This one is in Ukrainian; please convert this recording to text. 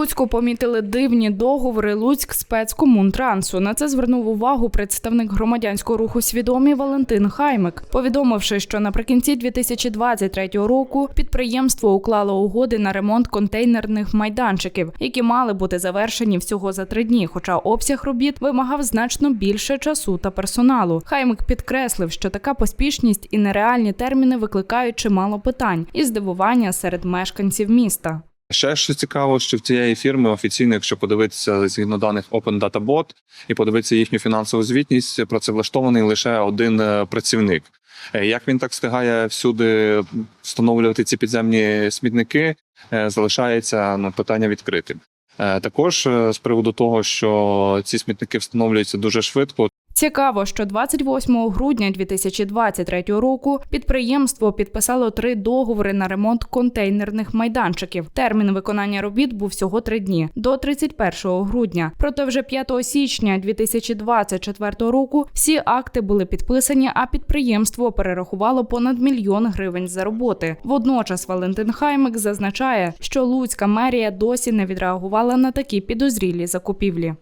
Луцьку помітили дивні договори Луцьк спецкомунтрансу. На це звернув увагу представник громадянського руху свідомі Валентин Хаймик, повідомивши, що наприкінці 2023 року підприємство уклало угоди на ремонт контейнерних майданчиків, які мали бути завершені всього за три дні. Хоча обсяг робіт вимагав значно більше часу та персоналу. Хаймик підкреслив, що така поспішність і нереальні терміни викликають чимало питань і здивування серед мешканців міста. Ще що цікаво, що в цієї фірми офіційно, якщо подивитися згідно даних Open Data Bot і подивитися їхню фінансову звітність, працевлаштований лише один е, працівник. Е, Як він так встигає всюди встановлювати ці підземні смітники, е, залишається ну, питання відкритим. Також з приводу того, що ці смітники встановлюються дуже швидко, Цікаво, що 28 грудня 2023 року підприємство підписало три договори на ремонт контейнерних майданчиків. Термін виконання робіт був всього три дні до 31 грудня. Проте вже 5 січня 2024 року всі акти були підписані, а підприємство перерахувало понад мільйон гривень за роботи. Водночас Валентин Хаймик зазначає, що Луцька мерія досі не відреагувала на такі підозрілі закупівлі.